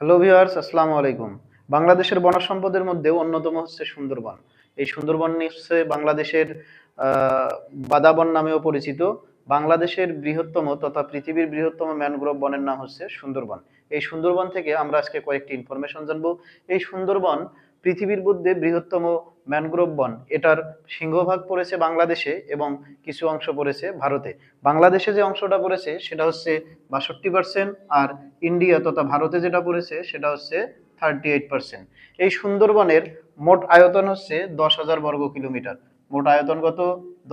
Hello viewers আসসালামু আলাইকুম। বাংলাদেশের বন সম্পদের মধ্যে অন্যতম হচ্ছে সুন্দরবন। এই সুন্দরবন হচ্ছে বাংলাদেশের বাদাবন নামেও পরিচিত। বাংলাদেশের বৃহত্তম তথা পৃথিবীর বৃহত্তম ম্যানগ্রোভ বনের নাম হচ্ছে সুন্দরবন। এই সুন্দরবন থেকে আমরা আজকে কয়েকটি ইনফরমেশন জানব। এই সুন্দরবন পৃথিবীর মধ্যে বৃহত্তম ম্যানগ্রোভ বন। এটার সিংহভাগ পড়েছে বাংলাদেশে এবং কিছু অংশ পড়েছে ভারতে। বাংলাদেশে যে অংশটা পড়েছে, সেটা হচ্ছে বাষট্টি পার্সেন্ট আর ইন্ডিয়া তথা ভারতে যেটা পড়েছে, সেটা হচ্ছে থার্টি এইট পার্সেন্ট এই সুন্দরবনের মোট আয়তন হচ্ছে দশ হাজার বর্গ কিলোমিটার। মোট আয়তন কত?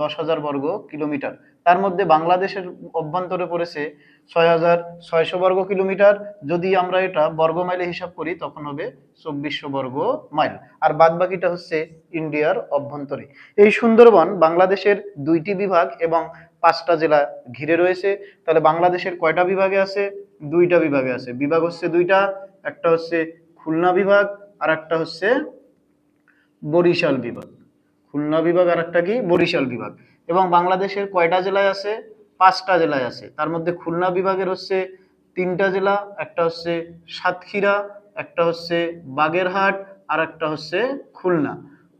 দশ হাজার বর্গ কিলোমিটার। তার মধ্যে বাংলাদেশের অভ্যন্তরে পড়েছে ছয় হাজার ছয়শো বর্গ কিলোমিটার। যদি আমরা এটা বর্গ মাইলে হিসাব করি, তখন হবে চব্বিশশো বর্গ মাইল। আর বাদ বাকিটা হচ্ছে ইন্ডিয়ার অভ্যন্তরে। এই সুন্দরবন বাংলাদেশের দুইটি বিভাগ এবং পাঁচটা জেলা ঘিরে রয়েছে। তাহলে বাংলাদেশের কয়টা বিভাগে আছে? দুইটা বিভাগে আছে। বিভাগ হচ্ছে দুইটা, একটা হচ্ছে খুলনা বিভাগ, আর একটা হচ্ছে বরিশাল বিভাগ। খুলনা বিভাগ আর একটা কি? বরিশাল বিভাগ। এবং বাংলাদেশের কয়টা জেলায় আছে? পাঁচটা জেলায় আছে। তার মধ্যে খুলনা বিভাগের হচ্ছে তিনটা জেলা, একটা হচ্ছে সাতক্ষীরা, একটা হচ্ছে বাগেরহাট, আর একটা হচ্ছে খুলনা।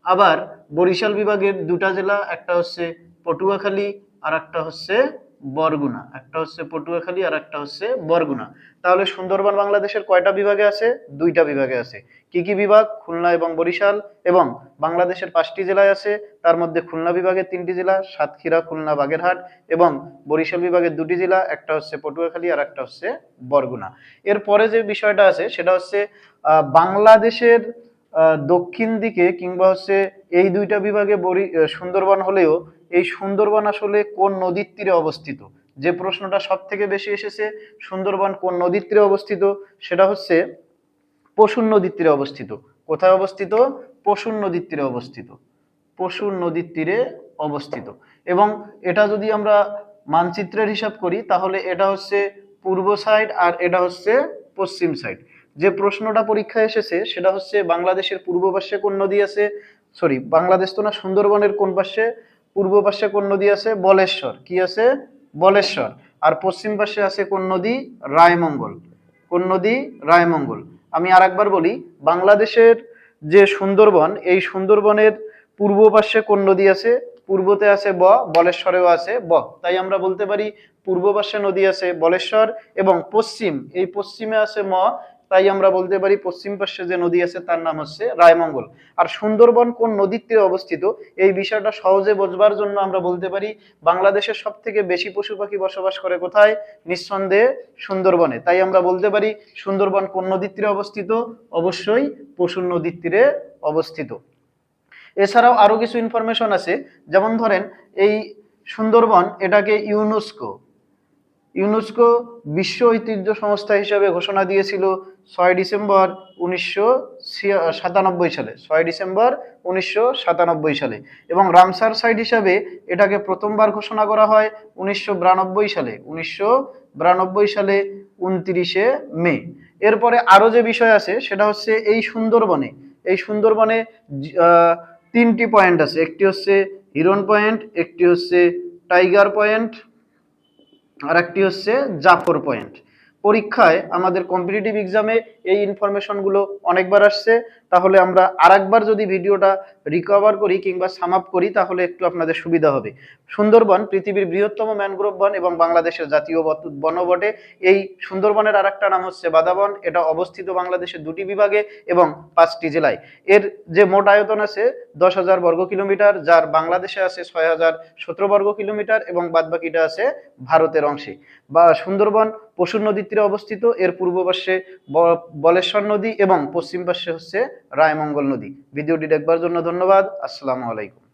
আবার বরিশাল বিভাগের দুটা জেলা, একটা হচ্ছে পটুয়াখালী, আর একটা হচ্ছে বরগুনা, একটা হচ্ছে পটুয়াখালী আর একটা হচ্ছে বরগুনা। তাহলে সুন্দরবন বাংলাদেশের কয়টা বিভাগে আছে? দুইটা বিভাগে আছে। কি কি বিভাগ? খুলনা এবং বরিশাল। এবং বাংলাদেশের পাঁচটি জেলায় আছে। তার মধ্যে খুলনা বিভাগের তিনটি জেলা, সাতক্ষীরা, খুলনা, বাগেরহাট এবং বরিশাল বিভাগের দুটি জেলা, একটা হচ্ছে পটুয়াখালী আর একটা হচ্ছে বরগুনা। এরপরে যে বিষয়টা আছে, সেটা হচ্ছে বাংলাদেশের দক্ষিণ দিকে কিংবা হচ্ছে এই দুইটা বিভাগে সুন্দরবন হলেও এই সুন্দরবন আসলে কোন নদীর তীরে অবস্থিত? যে প্রশ্নটা সব থেকে বেশি এসেছে, সুন্দরবন কোন নদীর তীরে অবস্থিত? সেটা হচ্ছে পশুর নদীর তীরে অবস্থিত। কোথায় অবস্থিত? পশুর নদীর তীরে অবস্থিত। পশুর নদীর তীরে অবস্থিত। এবং এটা যদি আমরা মানচিত্রের হিসাব করি, তাহলে এটা হচ্ছে পূর্ব সাইড আর এটা হচ্ছে পশ্চিম সাইড। যে প্রশ্নটা পরীক্ষায় এসেছে, সেটা হচ্ছে বাংলাদেশের পূর্ব পাশে কোন নদী আছে? সরি, বাংলাদেশ তো না, সুন্দরবনের কোন পাশে পূর্ব পাশে কোন নদী আছে? বলেশ্বর। কি আছে? বলেশ্বর। আর পশ্চিম পাশে আছে কোন নদী? রায়মঙ্গল। কোন নদী? রায়মঙ্গল। আমি আরেকবার বলি, বাংলাদেশের যে সুন্দরবন, এই সুন্দরবনের পূর্ব পাশে কোন নদী আছে? পূর্বতে আছে ব, বলেশ্বরেও আছে ব। তাই আমরা বলতে পারি, পূর্ব পাশে নদী আছে বলেশ্বর এবং পশ্চিম। এই পশ্চিমে আছে ম তাই আমরা বলতে পারি পশ্চিম পাশে যে নদী আছে তার নাম হচ্ছে রায়মঙ্গল। আর সুন্দরবন কোন নদীর তীরে অবস্থিত, এই বিষয়টা সহজে বোঝবার জন্য আমরা বলতে পারি বাংলাদেশের সব থেকে বেশি পশু পাখি বসবাস করে কোথায়? নিঃসন্দেহে সুন্দরবনে। তাই আমরা বলতে পারি সুন্দরবন কোন নদীর তীরে অবস্থিত? অবশ্যই পশুর নদীর তীরে অবস্থিত। এছাড়াও আরও কিছু ইনফরমেশন আছে। যেমন ধরেন এই সুন্দরবন এটাকে ইউনেস্কো ইউনেস্কো বিশ্ব ঐতিহ্য সংস্থা হিসেবে ঘোষণা দিয়েছিল ছয় ডিসেম্বর উনিশশো সাতানব্বই সালে, ছয় ডিসেম্বর উনিশশো সাতানব্বই সালে এবং রামসার সাইট হিসাবে এটাকে প্রথমবার ঘোষণা করা হয় উনিশশো বিরানব্বই সালে, উনিশশো বিরানব্বই সালে উনত্রিশে মে। এরপরে আরও যে বিষয় আছে সেটা হচ্ছে এই সুন্দরবনে এই সুন্দরবনে তিনটি পয়েন্ট আছে, একটি হচ্ছে হিরন পয়েন্ট, একটি হচ্ছে টাইগার পয়েন্ট আর একটি হচ্ছে জাফর পয়েন্ট। পরীক্ষায় আমাদের কম্পিটিটিভ এক্সামে এই ইনফরমেশনগুলো অনেকবার আসছে। তাহলে আমরা আরেকবার যদি ভিডিওটা রিকভার করি কিংবা সাম আপ করি, তাহলে একটু আপনাদের সুবিধা হবে। সুন্দরবন পৃথিবীর বৃহত্তম ম্যানগ্রোভ বন এবং বাংলাদেশের জাতীয় বত- বন বটে এই সুন্দরবনের আর একটা নাম হচ্ছে বাদাবন। এটা অবস্থিত বাংলাদেশের দুটি বিভাগে এবং পাঁচটি জেলায়। এর যে মোট আয়তন আছে, দশ হাজার বর্গ কিলোমিটার, যার বাংলাদেশে আছে ছয় হাজার সতেরো বর্গ কিলোমিটার এবং বাদবাকিটা আছে ভারতের অংশে। বা সুন্দরবন পশুর নদীর তীরে অবস্থিত। এর পূর্ব পাশে বলেশ্বর নদী এবং পশ্চিম পাশে হচ্ছে রায়মঙ্গল নদী। ভিডিওটি দেখবার জন্য ধন্যবাদ। আসসালামু আলাইকুম।